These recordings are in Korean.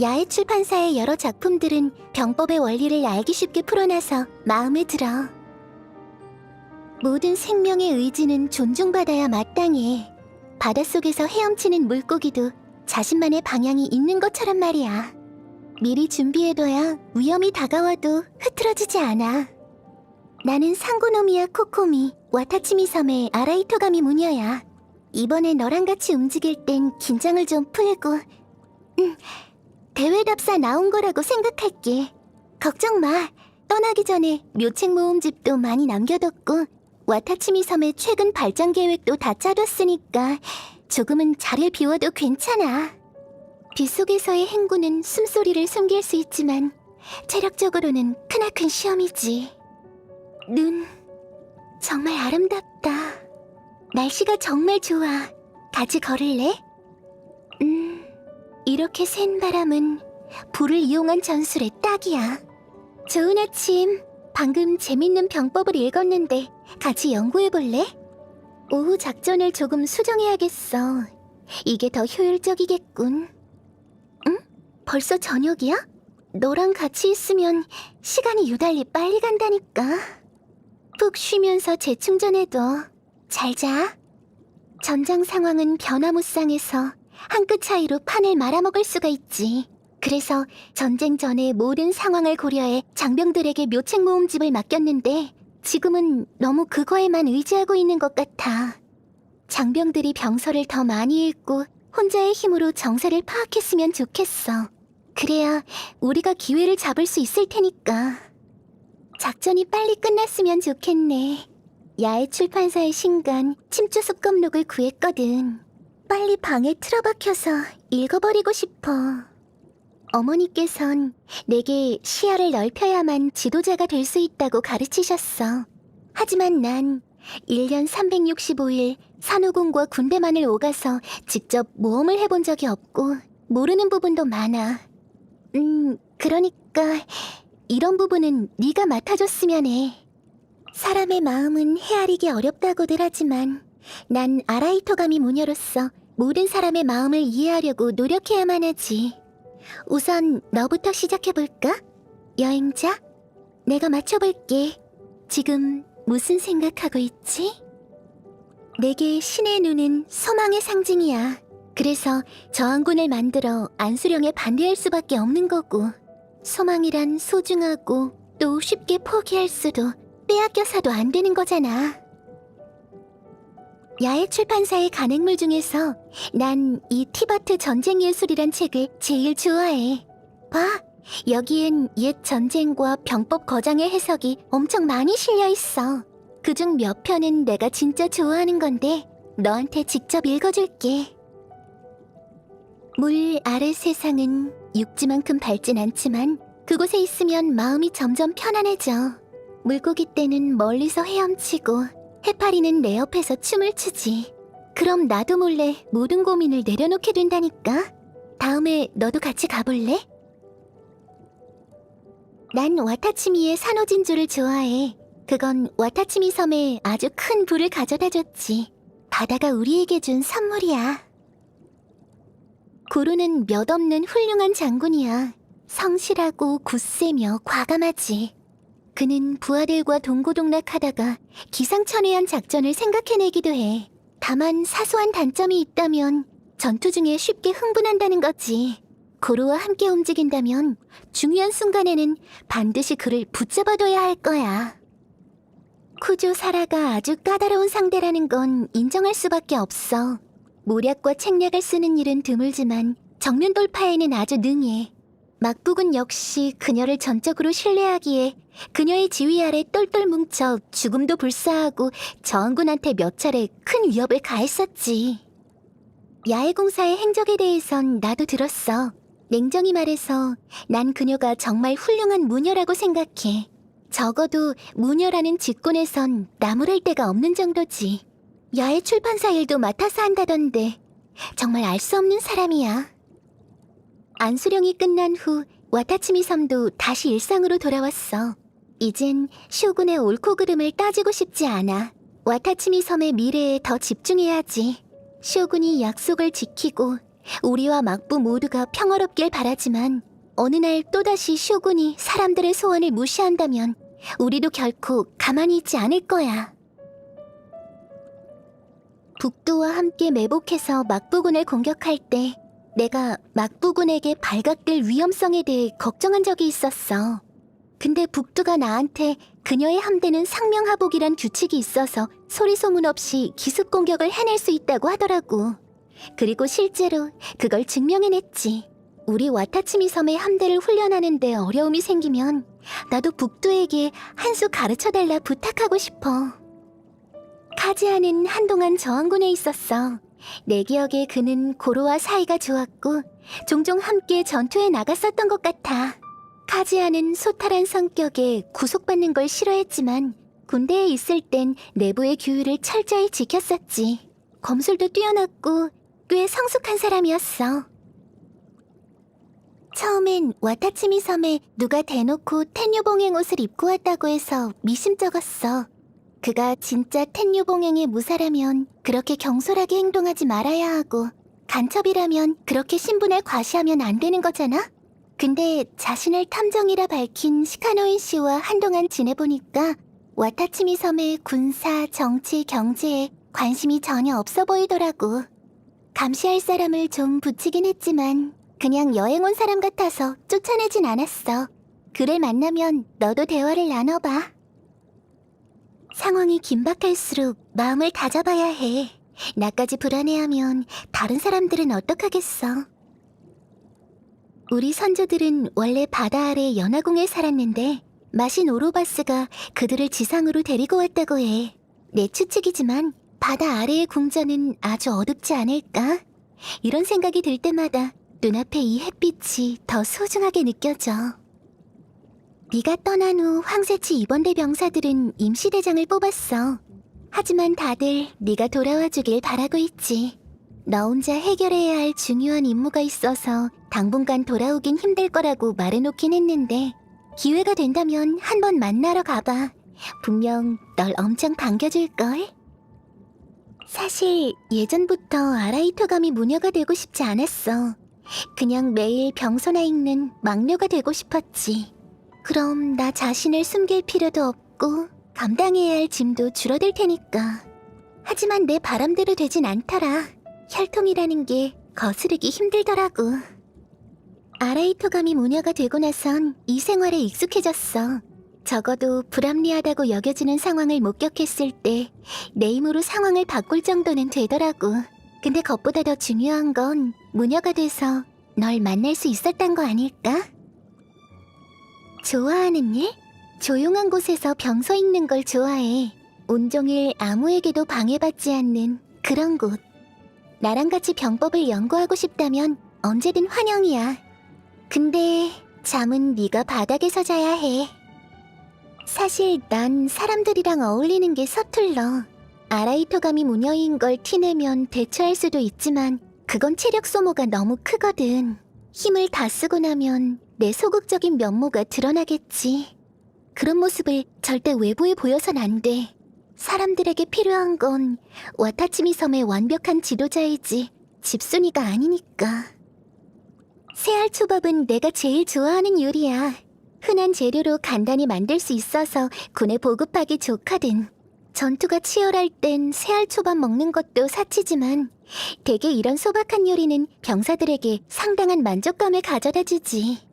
야외 출판사의 여러 작품들은 병법의 원리를 알기 쉽게 풀어놔서 마음에 들어. 모든 생명의 의지는 존중받아야 마땅해. 바닷속에서 헤엄치는 물고기도 자신만의 방향이 있는 것처럼 말이야. 미리 준비해둬야 위험이 다가와도 흐트러지지 않아. 나는 상고노미야 코코미, 와타치미 섬의 아라이토가미 무녀야. 이번에 너랑 같이 움직일 땐 긴장을 좀 풀고, 음, 대회 답사 나온 거라고 생각할게. 걱정 마. 떠나기 전에 묘책 모음집도 많이 남겨뒀고, 와타치미 섬의 최근 발전 계획도 다 짜뒀으니까 조금은 자리를 비워도 괜찮아. 빗속에서의 행군은 숨소리를 숨길 수 있지만 체력적으로는 크나큰 시험이지. 눈, 정말 아름답다. 날씨가 정말 좋아. 같이 걸을래? 음, 이렇게 센 바람은 불을 이용한 전술에 딱이야. 좋은 아침. 방금 재밌는 병법을 읽었는데 같이 연구해 볼래? 오후 작전을 조금 수정해야겠어. 이게 더 효율적이겠군. 응? 벌써 저녁이야? 너랑 같이 있으면 시간이 유달리 빨리 간다니까. 푹 쉬면서 재충전해도 잘 자. 전장 상황은 변화무쌍해서 한 끗 차이로 판을 말아먹을 수가 있지. 그래서 전쟁 전에 모든 상황을 고려해 장병들에게 묘책 모음집을 맡겼는데 지금은 너무 그거에만 의지하고 있는 것 같아. 장병들이 병서를 더 많이 읽고 혼자의 힘으로 정세를 파악했으면 좋겠어. 그래야 우리가 기회를 잡을 수 있을 테니까. 작전이 빨리 끝났으면 좋겠네. 야외 출판사의 신간 침투 속검록을 구했거든. 빨리 방에 틀어박혀서 읽어버리고 싶어. 어머니께선 내게 시야를 넓혀야만 지도자가 될 수 있다고 가르치셨어. 하지만 난 1년 365일 산후군과 군대만을 오가서 직접 모험을 해본 적이 없고 모르는 부분도 많아. 음, 그러니까 이런 부분은 네가 맡아줬으면 해. 사람의 마음은 헤아리기 어렵다고들 하지만 난 아라이토가미 무녀로서 모든 사람의 마음을 이해하려고 노력해야만 하지. 우선 너부터 시작해볼까? 여행자? 내가 맞춰볼게. 지금 무슨 생각하고 있지? 내게 신의 눈은 소망의 상징이야. 그래서 저항군을 만들어 안수령에 반대할 수밖에 없는 거고 소망이란 소중하고 또 쉽게 포기할 수도 빼앗겨서도 안 되는 거잖아. 야외 출판사의 간행물 중에서 난 이 티바트 전쟁 예술이란 책을 제일 좋아해. 봐, 여기엔 옛 전쟁과 병법 거장의 해석이 엄청 많이 실려 있어. 그중 몇 편은 내가 진짜 좋아하는 건데 너한테 직접 읽어줄게. 물 아래 세상은 육지만큼 밝진 않지만 그곳에 있으면 마음이 점점 편안해져. 물고기 떼는 멀리서 헤엄치고 해파리는 내 옆에서 춤을 추지. 그럼 나도 몰래 모든 고민을 내려놓게 된다니까. 다음에 너도 같이 가볼래? 난 와타치미의 산호진주를 좋아해. 그건 와타치미 섬에 아주 큰 부를 가져다 줬지. 바다가 우리에게 준 선물이야. 구루는 몇 없는 훌륭한 장군이야. 성실하고 굳세며 과감하지. 그는 부하들과 동고동락하다가 기상천외한 작전을 생각해내기도 해. 다만 사소한 단점이 있다면 전투 중에 쉽게 흥분한다는 거지. 고로와 함께 움직인다면 중요한 순간에는 반드시 그를 붙잡아둬야 할 거야. 쿠조 사라가 아주 까다로운 상대라는 건 인정할 수밖에 없어. 모략과 책략을 쓰는 일은 드물지만 정면 돌파에는 아주 능해. 막북은 역시 그녀를 전적으로 신뢰하기에 그녀의 지휘 아래 똘똘 뭉쳐 죽음도 불사하고 저항군한테 몇 차례 큰 위협을 가했었지. 야외공사의 행적에 대해선 나도 들었어. 냉정히 말해서 난 그녀가 정말 훌륭한 무녀라고 생각해. 적어도 무녀라는 직군에선 나무랄 데가 없는 정도지. 야외 출판사 일도 맡아서 한다던데 정말 알 수 없는 사람이야. 안수령이 끝난 후 와타치미 섬도 다시 일상으로 돌아왔어. 이젠 쇼군의 옳고 그름을 따지고 싶지 않아. 와타치미 섬의 미래에 더 집중해야지. 쇼군이 약속을 지키고 우리와 막부 모두가 평화롭길 바라지만 어느 날 또다시 쇼군이 사람들의 소원을 무시한다면 우리도 결코 가만히 있지 않을 거야. 북두와 함께 매복해서 막부군을 공격할 때 내가 막부군에게 발각될 위험성에 대해 걱정한 적이 있었어. 근데 북두가 나한테 그녀의 함대는 상명하복이란 규칙이 있어서 소리 소문 없이 기습 공격을 해낼 수 있다고 하더라고. 그리고 실제로 그걸 증명해냈지. 우리 와타치미 섬의 함대를 훈련하는데 어려움이 생기면 나도 북두에게 한 수 가르쳐달라 부탁하고 싶어. 카지아는 한동안 저항군에 있었어. 내 기억에 그는 고로와 사이가 좋았고 종종 함께 전투에 나갔었던 것 같아. 카지아는 소탈한 성격에 구속받는 걸 싫어했지만 군대에 있을 땐 내부의 규율을 철저히 지켰었지. 검술도 뛰어났고 꽤 성숙한 사람이었어. 처음엔 와타치미 섬에 누가 대놓고 텐유봉행 옷을 입고 왔다고 해서 미심쩍었어. 그가 진짜 텐유봉행의 무사라면 그렇게 경솔하게 행동하지 말아야 하고 간첩이라면 그렇게 신분을 과시하면 안 되는 거잖아? 근데 자신을 탐정이라 밝힌 시카노인 씨와 한동안 지내보니까 와타치미 섬의 군사, 정치, 경제에 관심이 전혀 없어 보이더라고. 감시할 사람을 좀 붙이긴 했지만 그냥 여행 온 사람 같아서 쫓아내진 않았어. 그를 만나면 너도 대화를 나눠봐. 상황이 긴박할수록 마음을 다잡아야 해. 나까지 불안해하면 다른 사람들은 어떡하겠어? 우리 선조들은 원래 바다 아래 연화궁에 살았는데 마신 오로바스가 그들을 지상으로 데리고 왔다고 해. 내 추측이지만 바다 아래의 궁전은 아주 어둡지 않을까? 이런 생각이 들 때마다 눈앞에 이 햇빛이 더 소중하게 느껴져. 네가 떠난 후 황새치 입원대 병사들은 임시대장을 뽑았어. 하지만 다들 네가 돌아와 주길 바라고 있지. 너 혼자 해결해야 할 중요한 임무가 있어서 당분간 돌아오긴 힘들 거라고 말해놓긴 했는데 기회가 된다면 한번 만나러 가봐. 분명 널 엄청 반겨줄걸? 사실 예전부터 아라이토감이 무녀가 되고 싶지 않았어. 그냥 매일 병서나 읽는 막녀가 되고 싶었지. 그럼 나 자신을 숨길 필요도 없고 감당해야 할 짐도 줄어들 테니까. 하지만 내 바람대로 되진 않더라. 혈통이라는 게 거스르기 힘들더라고. 아라이토감이 무녀가 되고 나선 이 생활에 익숙해졌어. 적어도 불합리하다고 여겨지는 상황을 목격했을 때 내 힘으로 상황을 바꿀 정도는 되더라고. 근데 그것보다 더 중요한 건 무녀가 돼서 널 만날 수 있었단 거 아닐까? 좋아하는 일? 조용한 곳에서 병서 읽는 걸 좋아해. 온종일 아무에게도 방해받지 않는 그런 곳. 나랑 같이 병법을 연구하고 싶다면 언제든 환영이야. 근데 잠은 네가 바닥에서 자야 해. 사실 난 사람들이랑 어울리는 게 서툴러. 아라이토감이 무녀인 걸 티내면 대처할 수도 있지만 그건 체력 소모가 너무 크거든. 힘을 다 쓰고 나면 내 소극적인 면모가 드러나겠지. 그런 모습을 절대 외부에 보여선 안 돼. 사람들에게 필요한 건 와타치미 섬의 완벽한 지도자이지 집순이가 아니니까. 새알 초밥은 내가 제일 좋아하는 요리야. 흔한 재료로 간단히 만들 수 있어서 군에 보급하기 좋거든. 전투가 치열할 땐 새알 초밥 먹는 것도 사치지만 대개 이런 소박한 요리는 병사들에게 상당한 만족감을 가져다 주지.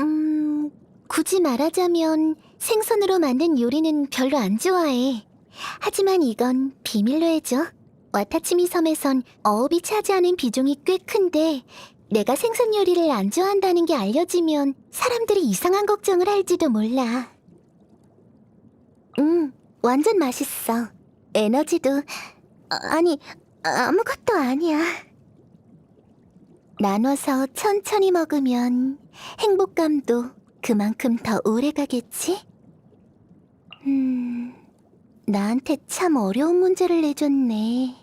음, 굳이 말하자면 생선으로 만든 요리는 별로 안 좋아해. 하지만 이건 비밀로 해줘. 와타치미 섬에선 어업이 차지하는 비중이 꽤 큰데 내가 생선 요리를 안 좋아한다는 게 알려지면 사람들이 이상한 걱정을 할지도 몰라. 응, 완전 맛있어. 에너지도 아니 아무것도 아니야. 나눠서 천천히 먹으면 행복감도 그만큼 더 오래 가겠지? 음, 나한테 참 어려운 문제를 내줬네.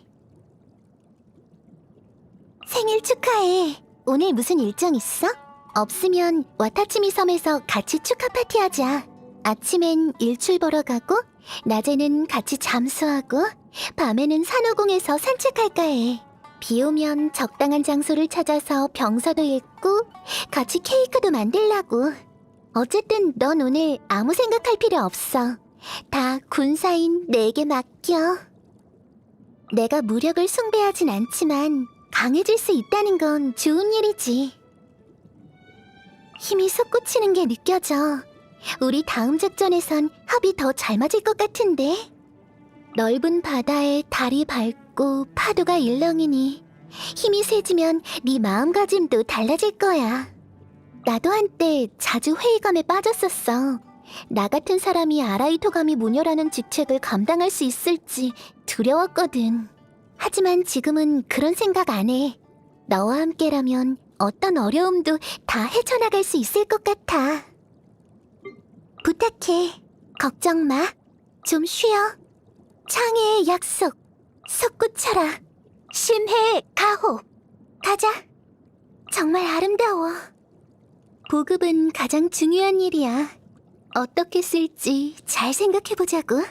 생일 축하해. 오늘 무슨 일정 있어? 없으면 와타치미 섬에서 같이 축하 파티하자. 아침엔 일출 보러 가고, 낮에는 같이 잠수하고, 밤에는 산호궁에서 산책할까 해. 비 오면 적당한 장소를 찾아서 병서도 읽고 같이 케이크도 만들라고. 어쨌든 넌 오늘 아무 생각할 필요 없어. 다 군사인 내게 맡겨. 내가 무력을 숭배하진 않지만 강해질 수 있다는 건 좋은 일이지. 힘이 솟구치는 게 느껴져. 우리 다음 작전에선 합이 더 잘 맞을 것 같은데. 넓은 바다에 달이 밝고 파도가 일렁이니 힘이 세지면 네 마음가짐도 달라질 거야. 나도 한때 자주 회의감에 빠졌었어. 나 같은 사람이 아라이토가미 모녀라는 직책을 감당할 수 있을지 두려웠거든. 하지만 지금은 그런 생각 안 해. 너와 함께라면 어떤 어려움도 다 헤쳐나갈 수 있을 것 같아. 부탁해. 걱정 마. 좀 쉬어. 창의의 약속. 솟구쳐라. 심해 가호. 가자. 정말 아름다워. 보급은 가장 중요한 일이야. 어떻게 쓸지 잘 생각해보자고.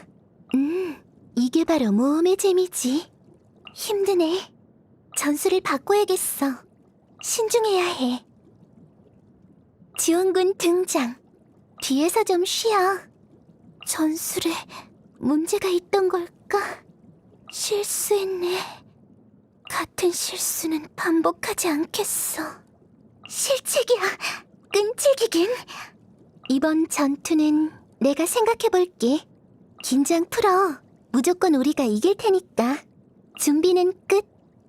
음, 이게 바로 모험의 재미지. 힘드네. 전술을 바꿔야겠어. 신중해야 해. 지원군 등장. 뒤에서 좀 쉬어. 전술에 문제가 있던 걸까? 실수했네. 같은 실수는 반복하지 않겠어. 실책이야. 끈질기긴. 이번 전투는 내가 생각해볼게. 긴장 풀어. 무조건 우리가 이길 테니까. 준비는 끝.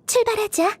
출발하자.